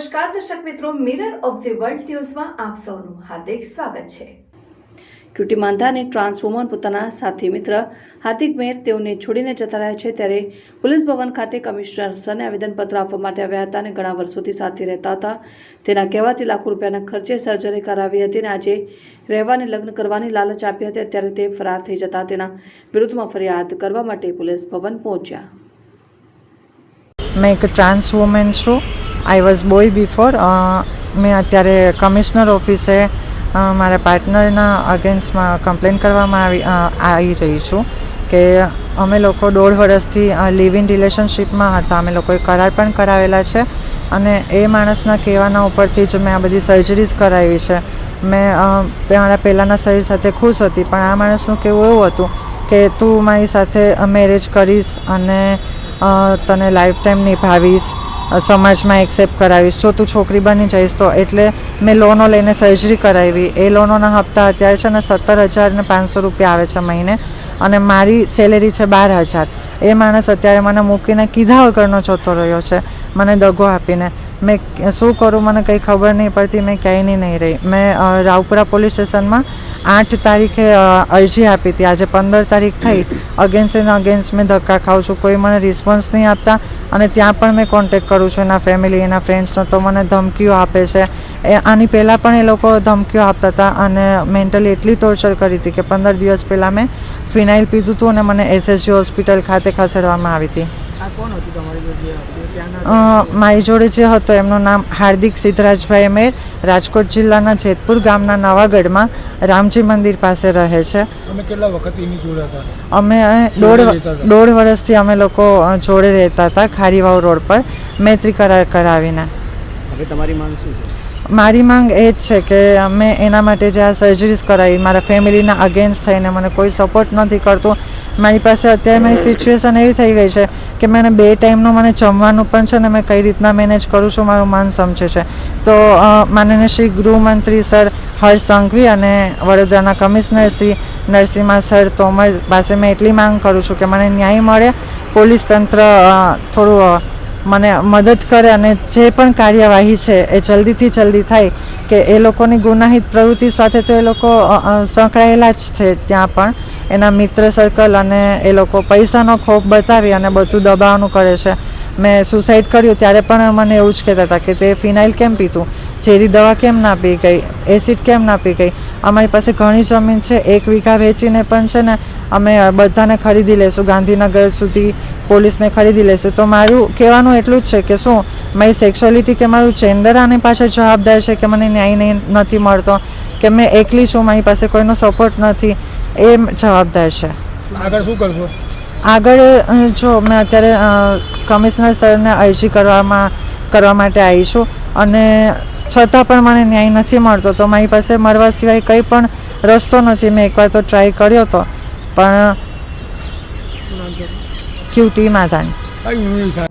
નમસ્કાર દર્શક મિત્રો મિરર ઓફ ધી વર્લ્ડ ન્યૂઝમાં આપ સૌનું હાર્દિક સ્વાગત છે. ક્યુટી માંધાને ટ્રાન્સફોર્મર પોતાના સાથી મિત્ર હાર્દિક મેર તેઓને છોડીને જતા રહ્યા છે ત્યારે પોલીસ ભવન ખાતે કમિશનર સને આવેદનપત્ર આપવા માટે આવ્યા હતા અને ઘણા વર્ષોથી સાથે રહેતા હતા. તેના કહેવાથી લાખો રૂપિયાના ખર્ચે સર્જરી કરાવી હતી અને આજે રહેવાને લગ્ન કરવાની લાલચ આપી હતી. અત્યારે તે ફરાર થઈ જતા તેના વિરુદ્ધમાં ફરિયાદ કરવા માટે પોલીસ ભવન પહોંચ્યા. મેં એક ટ્રાન્સ વુમેન છું. આઈ વોઝ બોય બિફોર મેં અત્યારે કમિશનર ઓફિસે મારા પાર્ટનરના અગેન્સ્ટમાં કમ્પ્લેન કરવામાં આવી આવી રહી છું કે અમે લોકો દોઢ વર્ષથી લિવ ઇન રિલેશનશિપમાં હતા. અમે લોકોએ કરાર પણ કરાવેલા છે અને એ માણસના કહેવાના ઉપરથી જ મેં આ બધી સર્જરીઝ કરાવી છે. મેં મારા પહેલાંના શરીર સાથે ખુશ હતી, પણ આ માણસનું કહેવું એવું હતું કે તું મારી સાથે મેરેજ કરીશ અને તને લાઈફ ટાઈમ નિભાવીશ. સમાજમાં એક્સેપ્ટ કરાવીશ. જો તું છોકરી બની જઈશ તો એટલે મેં લોનો લઈને સર્જરી કરાવી. એ લોનોના હપ્તા અત્યારે છે ને સત્તર હજાર ને પાંચસો રૂપિયા આવે છે મહિને. અને મારી સેલેરી છે બાર હજાર. એ માણસ અત્યારે મને મૂકીને કીધા વગરનો જતો રહ્યો છે. મને દગો આપીને. મેં શું કરું મને કંઈ ખબર નહીં પડતી, મેં ક્યાંય નહીં રહી. મેં રાવપુરા પોલીસ સ્ટેશનમાં આઠ તારીખે અરજી આપી હતી. આજે પંદર તારીખ થઈ. અગેન્સ્ટ એન્ડ અગેન્સ્ટ મેં ધક્કા ખાઉં છું. કોઈ મને રિસ્પોન્સ નહીં આપતા અને ત્યાં પણ મેં કોન્ટેક કરું છું એના ફેમિલી એના ફ્રેન્ડ્સનો તો મને ધમકીઓ આપે છે. એ, આની પહેલાં પણ એ લોકો ધમકીઓ આપતા હતા અને મેન્ટલી એટલી ટોર્ચર કરી હતી કે પંદર દિવસ પહેલાં મેં ફિનાઇલ પીધું હતું અને મને એસએસજી હોસ્પિટલ ખાતે ખસેડવામાં આવી હતી. મારી જોડે જે હતો એમનું નામ હાર્દિક સિદ્ધરાજભાઈ મેર રાજકોટ જિલ્લાના જેતપુર ગામના નવાગઢમાં રામજી મંદિર પાસે રહે છે. અમે કેટલા વખત એની જોડે હતા? અમે દોઢ દોઢ વર્ષથી અમે લોકો જોડે રહેતા હતા ખારીવાવ રોડ પર મૈત્રી કરાર કરાવીને. હવે તમારી માંગ શું છે? મારી માંગ એ જ છે કે અમે એના માટે જે આ સર્જરીઝ કરાવી મારા ફેમિલીના અગેન્સ્ટ થઈને મને કોઈ સપોર્ટ નથી કરતું. મારી પાસે અત્યારે મારી સિચ્યુએશન એવી થઈ ગઈ છે કે મને બે ટાઈમનું મને જમવાનું પણ છે ને મેં કઈ રીતના મેનેજ કરું છું મારું મન સમજે છે. તો માનનીય શ્રી ગૃહમંત્રી સર હર્ષ સંઘવી અને વડોદરાના કમિશનર શ્રી નરસિંહા સર તોમર પાસે મેં એટલી માંગ કરું છું કે મને ન્યાય મળે, પોલીસ તંત્ર થોડું મને મદદ કરે અને જે પણ કાર્યવાહી છે એ જલ્દીથી જલ્દી થાય કે એ લોકોની ગુનાહિત પ્રવૃત્તિ સાથે તો એ લોકો સંકળાયેલા જ છે ત્યાં પણ. એના મિત્ર સર્કલ અને એ લોકો પૈસાનો ખોફ બતાવી અને બધું દબાવવાનું કરે છે. મેં સુસાઇડ કર્યું ત્યારે પણ મને એવું જ કહેતા હતા કે તે ફિનાઇલ કેમ પીતું ઝેરી દવા કેમ ના પી ગઈ? એસિડ કેમ ના પી ગઈ? અમારી પાસે ઘણી જમીન છે, એક વીઘા વેચીને પણ છે ને, અમે બધાને ખરીદી લેશું. ગાંધીનગર સુધી પોલીસને ખરીદી લેશું. તો મારું કહેવાનું એટલું જ છે કે શું, મારી સેક્સ્યુઅલિટી કે મારું જેન્ડર આની પાછળ જવાબદાર છે કે મને ન્યાય નહીં, નથી મળતો? કે મેં એકલી છું, મારી પાસે કોઈનો સપોર્ટ નથી? એ જવાબદાર છે. આગળ શું કરશો? આગળ જો મેં અત્યારે કમિશનર સરને અરજી કરવામાં કરવા માટે આવી છું. અને છતાં પણ મને ન્યાય નથી મળતો. તો મારી પાસે મળવા સિવાય કંઈ પણ રસ્તો નથી. મેં એકવાર તો ટ્રાય કર્યો તો. પણ ક્યુટી માધાની